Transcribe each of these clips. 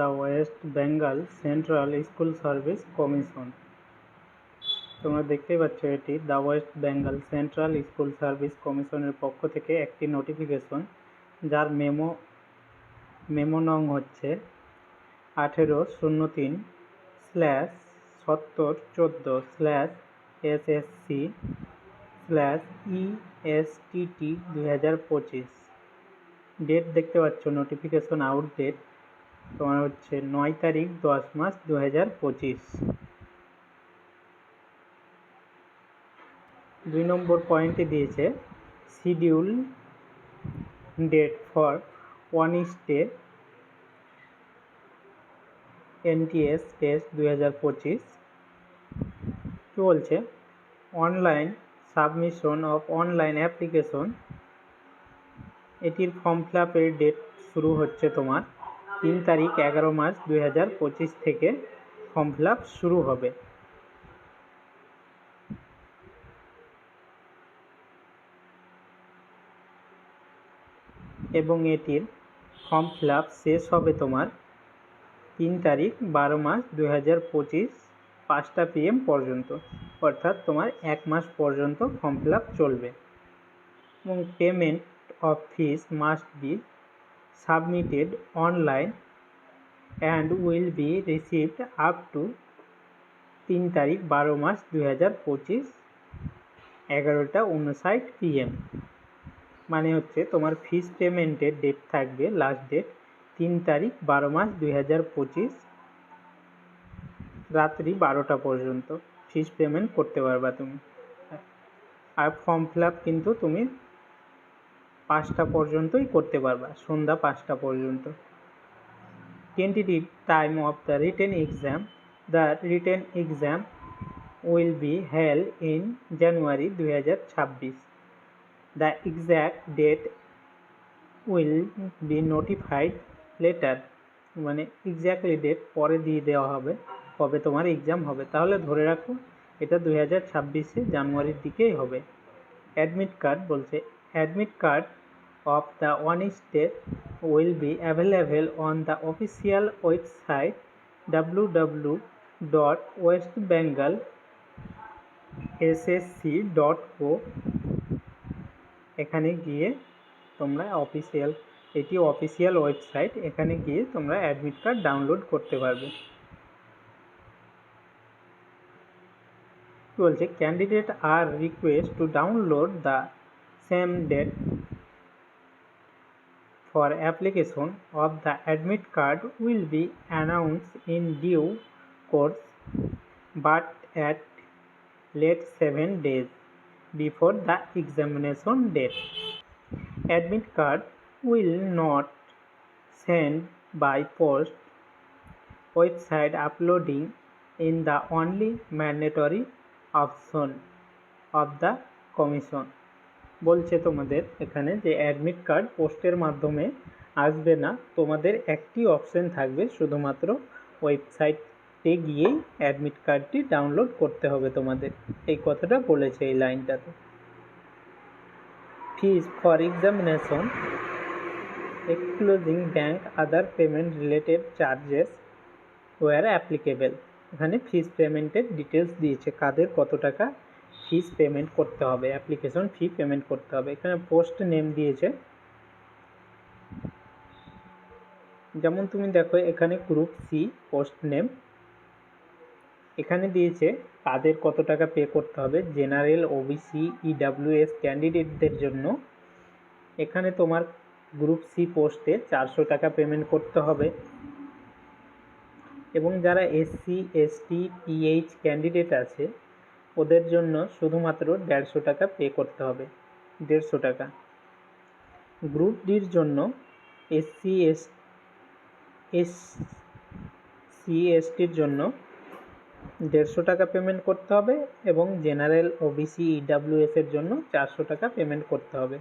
The West Bengal Central School Service Commission. তোমরা দেখতেই পাচ্ছ এটি the West Bengal Central School Service কমিশনের পক্ষ থেকে একটি নোটিফিকেশন, যার মেমো মেমো নং হচ্ছে আঠেরো শূন্য তিন স্ল্যাশ সত্তর চোদ্দ slash S S C slash ESTT দুই হাজার পঁচিশ। ডেট দেখতে পাচ্ছ নোটিফিকেশন আউট ডেট তোমার হচ্ছে নয় তারিখ দশ মাস দু হাজার পঁচিশ। দুই নম্বর পয়েন্টে দিয়েছে schedule date for one stay NTS test দুই হাজার পঁচিশ। কী বলছে? Online submission of online application এটির ফর্ম ফিল আপের ডেট শুরু হচ্ছে তোমার। তিন তারিখ এগারো মাস দুই হাজার পঁচিশ থেকে ফর্ম ফিল শুরু হবে। এবং এটির ফর্ম ফিল শেষ হবে তোমার তিন তারিখ বারো মাস দুই হাজার পঁচিশ পাঁচটা পিএম পর্যন্ত। অর্থাৎ তোমার এক মাস পর্যন্ত ফর্ম ফিল চলবে। এবং payment of fees must be submitted online and will be received up to তিন তারিখ বারো মাস দুই হাজার পঁচিশ, এগারোটা উনষাট পিএম। মানে হচ্ছে তোমার ফিস পেমেন্টের ডেট থাকবে লাস্ট ডেট তিন তারিখ বারো মাস দুই হাজার পঁচিশ, রাত্রি বারোটা পর্যন্ত। ফিস পেমেন্ট করতে পারবা তুমি। আর ফর্ম ফিল আপ কিন্তু তুমি পাঁচটা পর্যন্তই করতে পারবা, সন্ধ্যা পাঁচটা পর্যন্ত। Of the written exam the written exam will be held in January দুই হাজার ছাব্বিশ the exact date will be notified later মানে এক্স্যাক্টলি ডেট পরে দিয়ে দেওয়া হবে, কবে তোমার এক্সাম হবে। তাহলে ধরে রাখো, এটা দুই হাজার ছাব্বিশে জানুয়ারির দিকেই হবে। অ্যাডমিট কার্ড বলছে be available on the official website W W dot West Bengal SSC dot ও এখানে গিয়ে তোমরা অফিসিয়াল এটি অফিসিয়াল ওয়েবসাইট এখানে গিয়ে তোমরা অ্যাডমিট কার্ড ডাউনলোড করতে পারবে। বলছে? Candidate are request to download the same date for application of the admit card will be announced in due course but at late 7 days before the examination date. Admit card will not send by post website uploading in the only mandatory option of the commission. বলছে তোমাদের এখানে যে admit card পোস্টের মাধ্যমে আসবে না। তোমাদের একটি অপশন থাকবে শুধুমাত্র ওয়েবসাইটে গিয়েই অ্যাডমিট কার্ডটি ডাউনলোড করতে হবে তোমাদের। এই কথাটা বলেছে এই লাইনটাতে fees for examination excluding bank other payment related charges where applicable এখানে ফিজ পেমেন্টের ডিটেলস দিয়েছে। কাদের কত টাকা ফিস পেমেন্ট করতে হবে অ্যাপ্লিকেশন ফি পেমেন্ট করতে হবে। এখানে পোস্ট নেম দিয়েছে। যেমন তুমি দেখো, এখানে গ্রুপ সি পোস্ট নেম এখানে দিয়েছে কাদের কত টাকা পে করতে হবে জেনারেল ওবিসি ইডাব্লিউএস ক্যান্ডিডেটদের জন্য। এখানে তোমার গ্রুপ সি পোস্টে চারশো টাকা পেমেন্ট করতে হবে। এবং যারা এসসি এসটি পিএইচ ক্যান্ডিডেট আছে ওদের জন্য শুধুমাত্র দেড়শো টাকা পে করতে হবে। দেড়শো টাকা। গ্রুপ ডির জন্য এসসি এস এস সি এসটির জন্য দেড়শো টাকা পেমেন্ট করতে হবে এবং জেনারেল ওবিসি ইডাব্লিউএস এর জন্য চারশো টাকা পেমেন্ট করতে হবে।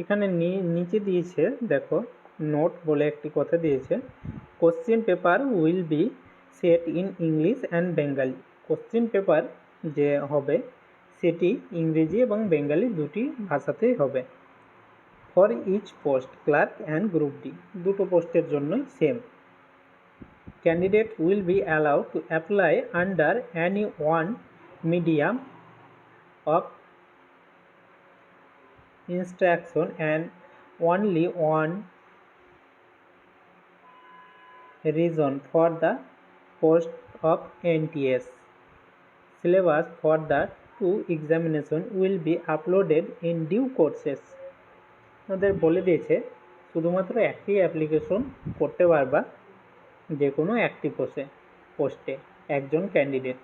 এখানে নিচে দিয়েছে, দেখো নোট বলে একটি কথা দিয়েছে question paper will be set in English and Bengali question paper যে হবে, সেটি ইংরেজি এবং বেঙ্গালি দুটি ভাষাতেই হবে। For each post clerk and group D দুটো পোস্টের জন্যই same candidate will be allowed to apply under any one medium of instruction and only one reason for the post of NTS. Syllabus for the two examination will be uploaded in due courses. ওদের বলে দিয়েছে শুধুমাত্র একটি application করতে পারবা যে কোনো একটি পোস্টে পোস্টে একজন candidate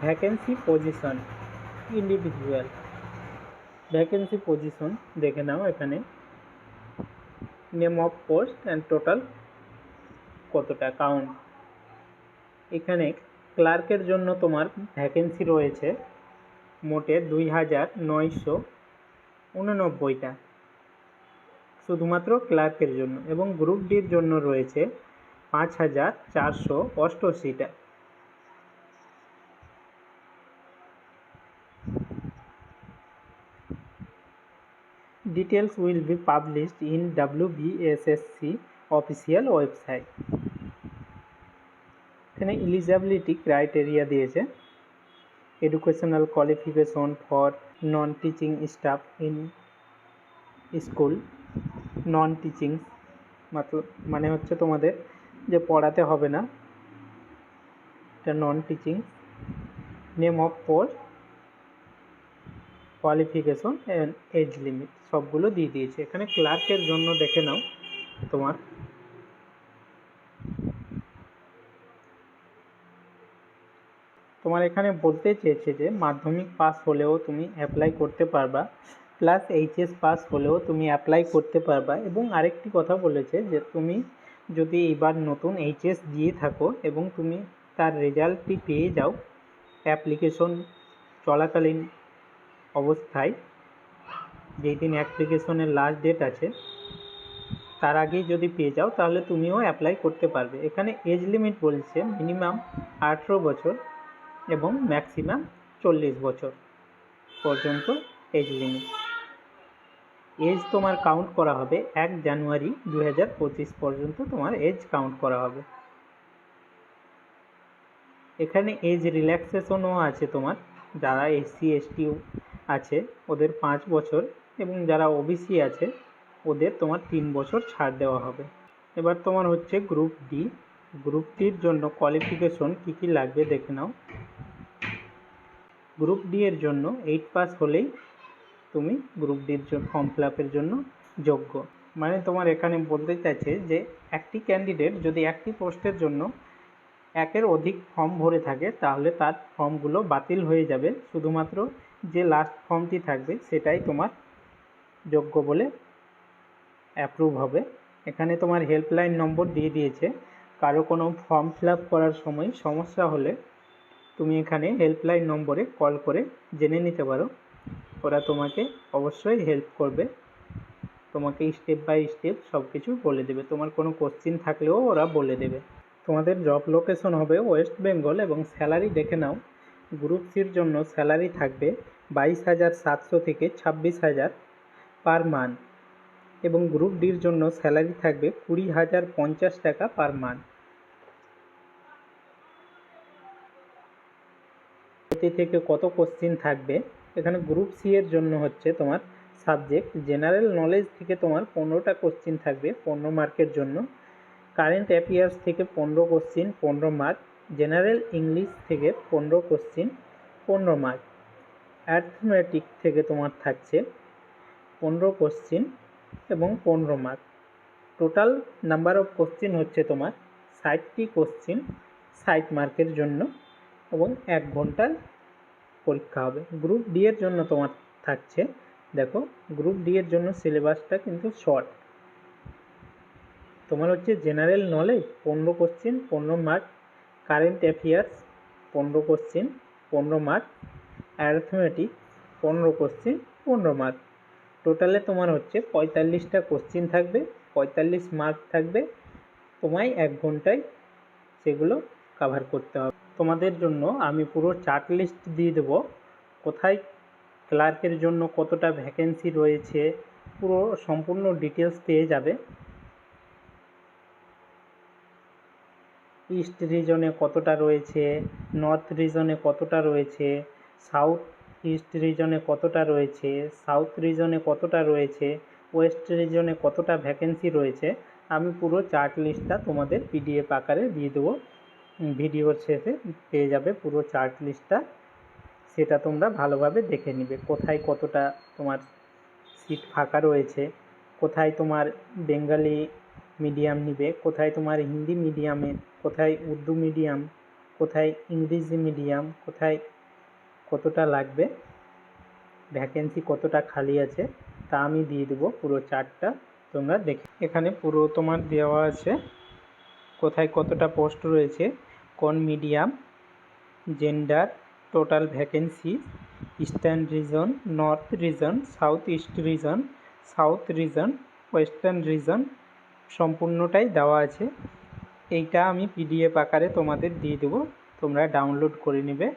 vacancy position individual vacancy position দেখে নাও এখানে। Name of post and total কতটা? কাউন্ট এখানে ক্লার্কের জন্য তোমার ভ্যাকেন্সি রয়েছে মোটে দুই হাজার নয়শো উননব্বইটা। শুধুমাত্র ক্লার্কের জন্য এবং গ্রুপ ডির জন্য রয়েছে পাঁচ হাজার চারশো অষ্টআশিটা। Details will be published in WBSSC official website. এখানে এলিজিবিলিটি ক্রাইটেরিয়া দিয়েছে। Educational qualification for non teaching staff in school non teaching মতলব মানে হচ্ছে তোমাদের যে পড়াতে হবে না, এটা non teaching name of post qualification and age limit সবগুলো দিয়ে দিয়েছে। এখানে ক্লার্কের জন্য দেখে নাও তোমার। তোমার এখানে বলতে চেয়েছে যে মাধ্যমিক পাস হলেও তুমি অ্যাপ্লাই করতে পারবা প্লাস এইচএস পাস হলেও তুমি অ্যাপ্লাই করতে পারবা এবং আরেকটি কথা বলেছে যে তুমি যদি এবার নতুন এইচএস দিয়ে থাকো এবং তুমি তার রেজাল্টটি পেয়ে যাও অ্যাপ্লিকেশন চলাকালীন অবস্থায় যেই দিন অ্যাপ্লিকেশনের লাস্ট ডেট আছে, তার আগেই যদি পেয়ে যাও, তাহলে তুমিও অ্যাপ্লাই করতে পারবে। এখানে এজ লিমিট বলছে মিনিমাম আঠেরো বছর এবং ম্যাক্সিমাম চল্লিশ বছর পর্যন্ত এজ লিমিট এজ তোমার কাউন্ট করা হবে এক জানুয়ারি দু পঁচিশ পর্যন্ত তোমার এজ কাউন্ট করা হবে। এখানে এজ রিল্যাক্সেশনও আছে তোমার, যারা এসসি এসটি আছে, ওদের পাঁচ বছর এবং যারা ওবিসি আছে, ওদের তোমার তিন বছর ছাড় দেওয়া হবে। এবার তোমার হচ্ছে গ্রুপ ডি গ্রুপ ডির জন্য কোয়ালিফিকেশন কী কী লাগবে দেখে নাও। গ্রুপ ডি এর জন্য এইট পাস হলেই তুমি গ্রুপ ডির জন্য ফর্ম ফিল আপের জন্য যোগ্য। মানে তোমার এখানে বলতে চাইছে যে একটি ক্যান্ডিডেট যদি একটি পোস্টের জন্য একের অধিক ফর্ম ভরে থাকে, তাহলে তার ফর্মগুলো বাতিল হয়ে যাবে। শুধুমাত্র যে লাস্ট ফর্মটি থাকবে, সেটাই তোমার যোগ্য বলে অ্যাপ্রুভ হবে। এখানে তোমার হেল্পলাইন নম্বর দিয়ে দিয়েছে। কারও কোনো ফর্ম ফিল করার সময় সমস্যা হলে তুমি এখানে হেল্পলাইন নম্বরে কল করে জেনে নিতে পারো। ওরা তোমাকে অবশ্যই হেল্প করবে। তোমাকে স্টেপ বাই স্টেপ সব কিছু বলে দেবে। তোমার কোনো কোশ্চিন থাকলেও ওরা বলে দেবে। তোমাদের জব লোকেশন হবে ওয়েস্ট বেঙ্গল এবং স্যালারি দেখে নাও। গ্রুপ সির জন্য স্যালারি থাকবে বাইশ হাজার সাতশো থেকে ছাব্বিশ হাজার। পার মান্থ এবং গ্রুপ ডির জন্য স্যালারি থাকবে কুড়ি হাজার পঞ্চাশ টাকা পার মান্থ থেকে কত কোশ্চিন থাকবে? এখানে গ্রুপ সি এর জন্য হচ্ছে তোমার সাবজেক্ট জেনারেল নলেজ থেকে তোমার পনেরোটা কোশ্চিন থাকবে পনেরো মার্কের জন্য। কারেন্ট অ্যাফেয়ার্স থেকে পনেরো কোশ্চিন পনেরো মার্ক জেনারেল ইংলিশ থেকে পনেরো কোশ্চিন পনেরো মার্ক অ্যাথমেটিক থেকে তোমার থাকছে পনেরো কোশ্চিন এবং পনেরো mark total number of question হচ্ছে তোমার ষাটটি কোশ্চিন ষাট মার্কের জন্য এবং এক ঘণ্টার পরীক্ষা হবে। গ্রুপ ডি এর জন্য তোমার থাকছে, দেখো গ্রুপ ডি এর জন্য সিলেবাসটা কিন্তু শর্ট তোমার হচ্ছে জেনারেল নলেজ পনেরো কোশ্চিন পনেরো মার্ক কারেন্ট অ্যাফেয়ার্স পনেরো কোশ্চিন পনেরো মার্ক অ্যারথমেটিক পনেরো কোশ্চিন পনেরো মার্ক টোটালে তোমার হচ্ছে পঁয়তাল্লিশটা কোশ্চিন থাকবে, পঁয়তাল্লিশ মার্ক থাকবে। তোমায় এক ঘন্টায় সেগুলো কাভার করতে হবে। তোমাদের জন্য আমি পুরো চার্ট লিস্ট দিয়ে দেবো। কোথায় ক্লার্কের জন্য কতটা ভ্যাকেন্সি রয়েছে, পুরো সম্পূর্ণ ডিটেলস পেয়ে যাবে। ইস্ট রিজনে কতটা রয়েছে নর্থ রিজনে কতটা রয়েছে সাউথ ইস্ট রিজনে কতটা রয়েছে? সাউথ রিজনে কতটা রয়েছে? ওয়েস্ট রিজনে কতটা ভ্যাকেন্সি রয়েছে? আমি পুরো চার্ট লিস্টটা তোমাদের পিডিএফ আকারে দিয়ে দেবো। ভিডিওর শেষে পেয়ে যাবে পুরো চার্ট লিস্টটা। সেটা তোমরা ভালোভাবে দেখে নিবে। কোথায় কতটা তোমার সিট ফাঁকা রয়েছে? কোথায় তোমার বেঙ্গালি মিডিয়াম নিবে? কোথায় তোমার হিন্দি মিডিয়ামে? কোথায় উর্দু মিডিয়াম? কোথায় ইংরেজি মিডিয়াম? কোথায় কতটা লাগবে? ভ্যাকেন্সি কতটা খালি আছে? তা আমি দিয়ে দেবো পুরো চার্টটা, তোমরা দেখে এখানে পুরো তোমার দেওয়া আছে, কোথায় কতটা পোস্ট রয়েছে, কোন medium gender total vacancy eastern region north region south east region south region western region সম্পূর্ণটাই দেওয়া আছে। এইটা আমি পিডিএফ আকারে তোমাদের দিয়ে দেবো, তোমরা ডাউনলোড করে নেবে।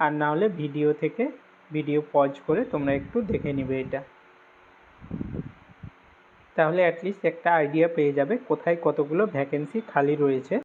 আর না হলে ভিডিও থেকে ভিডিও পজ করে তোমরা একটু দেখে নিবে এটা। তাহলে অ্যাটলিস্ট একটা আইডিয়া পেয়ে যাবে কোথায় কতগুলো ভ্যাকেন্সি খালি রয়েছে।